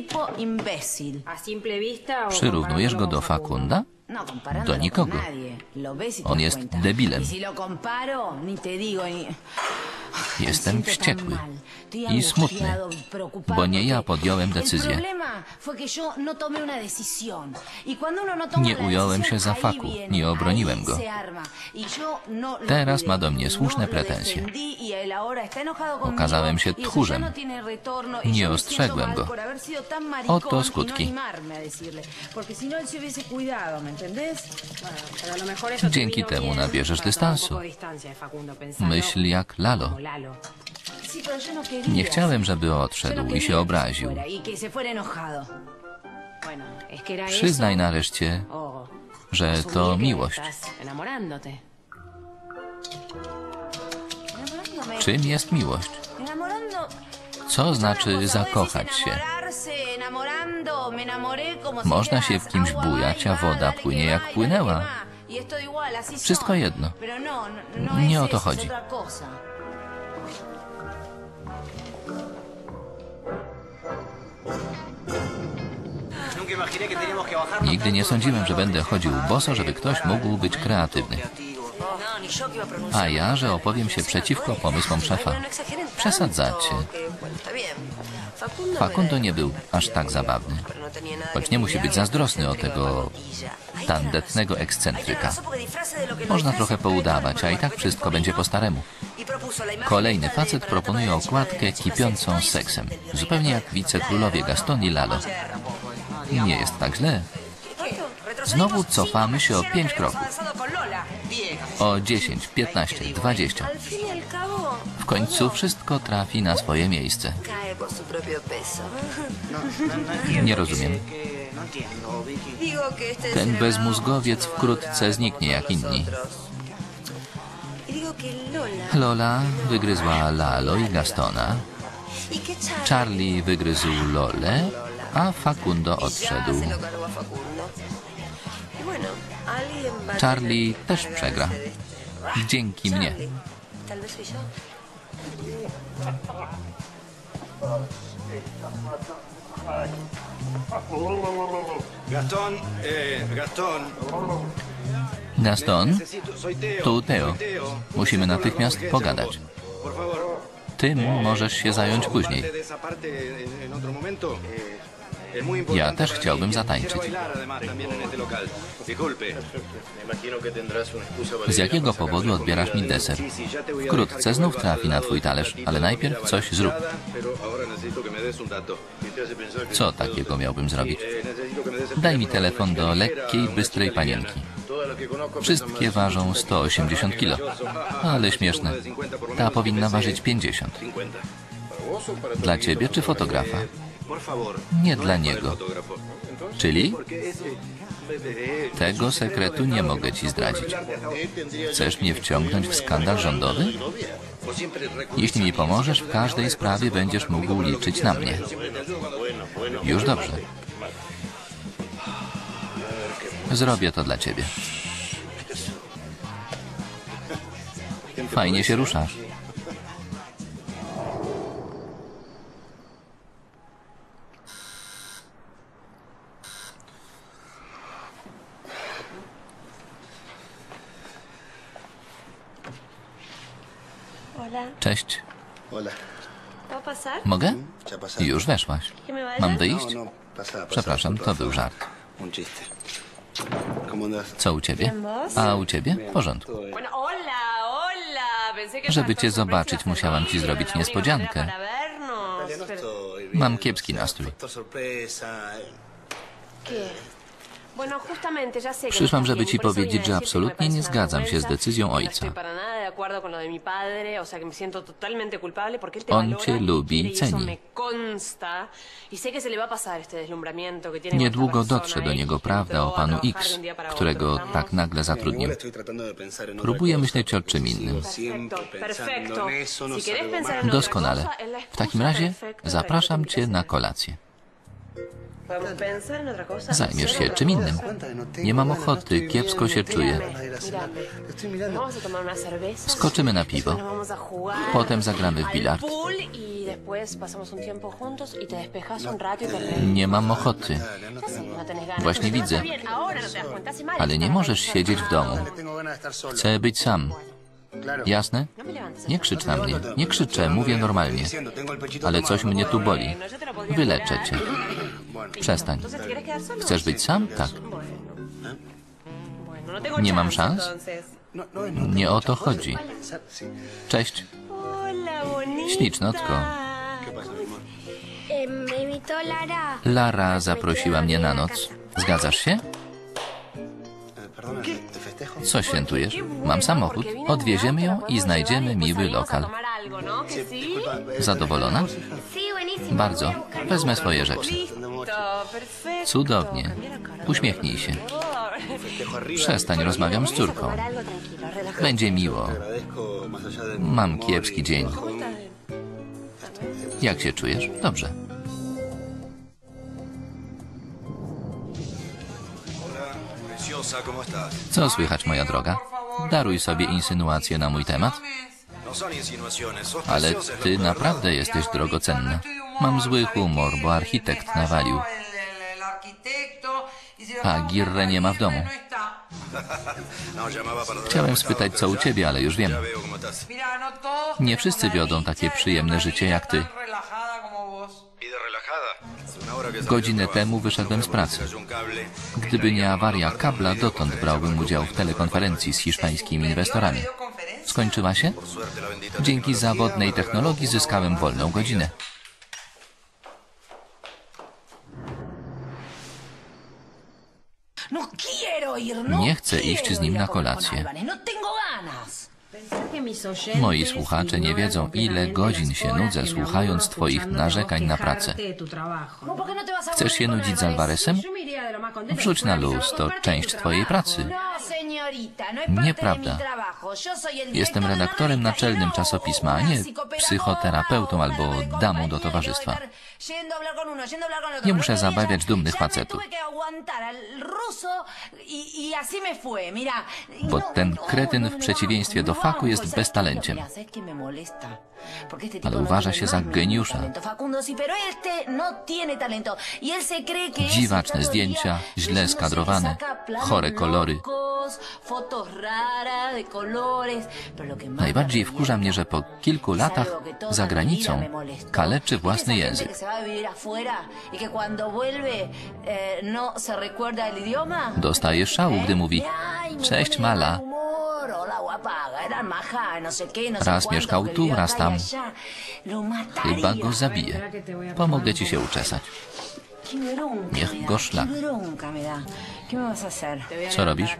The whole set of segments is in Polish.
tipo imbécil. ¿A simple vista o Przyrównujesz go do? Fakunda? No, Do nikogo. y te On jest debilem. Y. Jestem wściekły i smutny, y bo nie ja podjąłem decyzję. no. Y no Nie ująłem się za faku, nie obroniłem ahí go. Y no Teraz ma do mnie słuszne pretensje. y Okazałem się y tchórzem. y Nie ostrzegłem go. Oto y skutki. Dzięki temu nabierzesz dystansu. Myśl jak Lalo. Lalo. No. Nie chciałem, żeby Yo no odszedł i się obraził. y Przyznaj nareszcie, że to miłość. Czym jest miłość? Co znaczy zakochać się? Można się w kimś bujać, a woda płynie jak płynęła. Wszystko jedno. no, Nie o to chodzi. Nigdy nie sądziłem, że będę chodził boso, żeby ktoś mógł być kreatywny. A ja, że opowiem się przeciwko pomysłom szefa. Przesadzacie. Facundo nie był aż tak zabawny. Choć nie musi być zazdrosny o tego tandetnego ekscentryka. Można trochę poudawać, a i tak wszystko będzie po staremu. Kolejny facet proponuje okładkę kipiącą seksem. Zupełnie jak wicekrólowie Gaston i Lalo. Nie jest tak źle. Znowu cofamy się o pięć kroków. O 10, 15, 20. Al fin y al cabo, W końcu wszystko trafi na swoje miejsce. Nie rozumiem. Ten bezmózgowiec wkrótce zniknie jak inni. Lola wygryzła Lalo i Gastona. Charlie wygryzł Lolę, a Facundo odszedł. Charlie też przegra. Dzięki mnie. Eh. Gaston, soy Teo. tu Teo. Musimy natychmiast pogadać. Tym możesz się zająć później. Ja też chciałbym zatańczyć. Z jakiego powodu odbierasz mi deser? Wkrótce znów trafi na twój talerz, ale de najpierw la coś zrób. dato. Co takiego miałbym zrobić? Eh, Daj mi telefon una do lekkiej, bystrej panienki. Wszystkie ważą 180 kilo. Ale śmieszne. Ta powinna ważyć 50. 50. Dla ciebie czy fotografa? Nie no dla el niego. Czyli? Tego sekretu nie mogę ci zdradzić. Chcesz mnie wciągnąć w skandal rządowy? Jeśli mi pomożesz, w każdej sprawie będziesz mógł liczyć na mnie. Już dobrze. Zrobię to dla ciebie. Fajnie się ruszasz. Hola, Cześć. Hola. ¿puedo pasar? Mogę? Już weszłaś. Mam wyjść? No, no, Przepraszam, to był żart. Co u ciebie? A u ciebie? W porządku. Żeby cię zobaczyć, musiałam ci zrobić niespodziankę. No Mam kiepski nastrój. eh. Przyszłam, no żeby ci powiedzieć, że absolutnie nie zgadzam się z decyzją No ojca. Acuerdo con lo de mi padre, o sea que me siento totalmente culpable porque él te On valora cię y lubi i y ceni. me consta. Y sé que se le va a pasar este deslumbramiento que tiene Niedługo dotrze do persona niego prawda o panu X, którego tak nagle zatrudnił. Próbuję myśleć o czym innym. no Doskonale. W takim razie zapraszam cię na a- kolację. Zajmiesz się czym innym. Nie mam ochoty, kiepsko się czuję. Skoczymy na piwo. Potem zagramy w bilard. y y y. Nie mam ochoty, no. Właśnie widzę. no ale nie możesz siedzieć w domu. Chcę być sam. Jasne? No. Nie krzycz na mnie. Nie krzyczę, mówię normalnie. Ale coś mnie tu boli. No, Wyleczę cię. Przestań. Chcesz być sam? Tak. Nie mam szans? Nie o to chodzi. Cześć. Ślicznotko. Lara. Zaprosiła mnie na noc. Zgadzasz się? Co świętujesz? Mam samochód. Odwieziemy ją i znajdziemy miły lokal. ¿no? Zadowolona? Bardzo. Wezmę swoje rzeczy. Cudownie. Uśmiechnij się. Przestań, rozmawiam z córką. Będzie miło. Mam kiepski dzień. Jak się czujesz? Dobrze. Co słychać, moja droga? Daruj sobie insynuacje na mój temat, ale ty naprawdę jesteś drogocenna. Mam zły humor, bo architekt nawalił. A Girre nie ma w domu. Chciałem spytać, co u ciebie, ale już wiem. Nie wszyscy wiodą takie przyjemne życie jak ty. Godzinę temu wyszedłem z pracy. Gdyby nie awaria kabla, dotąd brałbym udział w telekonferencji z hiszpańskimi inwestorami. Skończyła się? Dzięki zawodnej technologii zyskałem wolną godzinę. Nie chcę iść z nim na kolację. No. Moi słuchacze nie wiedzą, ile godzin się nudzę słuchając Twoich narzekań na pracę. ¿Cómo, por qué no Chcesz się nudzić z? Alvarezem? Wrzuć na luz, to część Twojej pracy. No, no Nieprawda. Jestem redaktorem naczelnym no czasopisma, a nie psychoterapeutą o albo damą do towarzystwa. Nie muszę zabawiać dumnych facetów. y, y Bo no, ten no, kretyn no, w no, przeciwieństwie no, do no, faku jest no, beztalenciem. Ale no uważa się za geniusza. no. Y Dziwaczne zdjęcia, źle skadrowane, chore kolory. Najbardziej wkurza mnie, że po kilku latach za granicą kaleczy ¿Viste własny język. y eh, no? Dostaje szału, gdy mówi Cześć mala. no no Raz mieszkał tu, raz y tam. Chyba go zabiję. Pomogę ci się uczesać. Niech go szlak. Co robisz?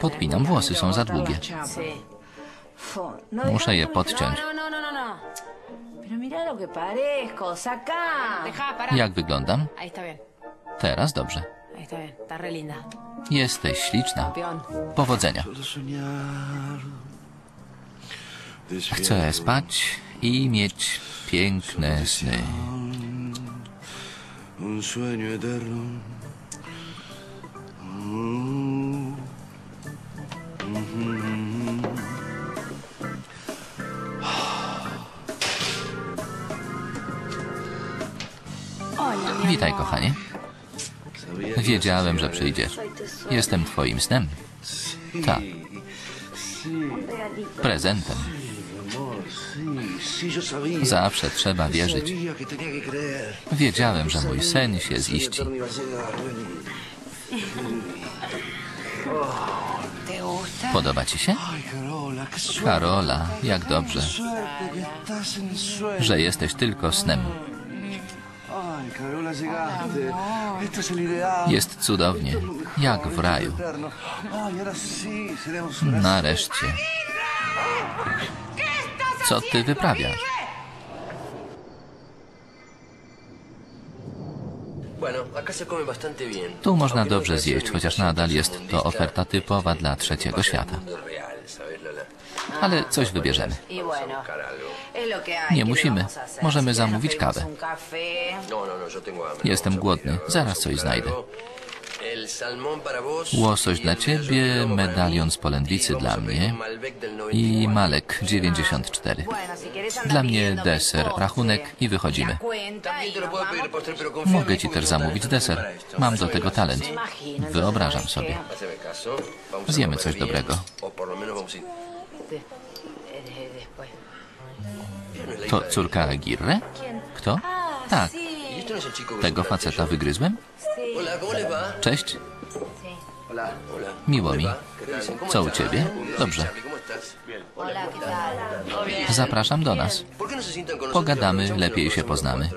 Podpinam włosy, są za długie. No Muszę je podciąć. No, no. Jak wyglądam? Teraz dobrze. Jesteś śliczna. Powodzenia. Chcę spać i mieć piękne sny. Un sueño eterno. Witaj, kochanie. Wiedziałem, że przyjdziesz. Jestem twoim snem. Tak. Prezentem. Zawsze trzeba wierzyć. Wiedziałem, że mój sen się ziści. Podoba ci się? Karola, jak dobrze, że jesteś tylko snem. Jest cudownie, jak w raju. Nareszcie. Co ty wyprawiasz? Tu można dobrze zjeść, chociaż nadal jest to oferta typowa dla trzeciego świata. Ale coś wybierzemy. Nie musimy. Możemy zamówić kawę. Jestem głodny. Zaraz coś znajdę. Łosoś dla ciebie, medalion z polędwicy dla mnie i Malek 94. Dla mnie deser, rachunek i wychodzimy. Mogę ci też zamówić deser. Mam do tego talent. Wyobrażam sobie. Zjemy coś dobrego. To córka Aguirre? Kto? Tak. Tego faceta wygryzłem? Cześć. Miło mi. Co u ciebie? Dobrze. Zapraszam do nas. Pogadamy, lepiej się poznamy.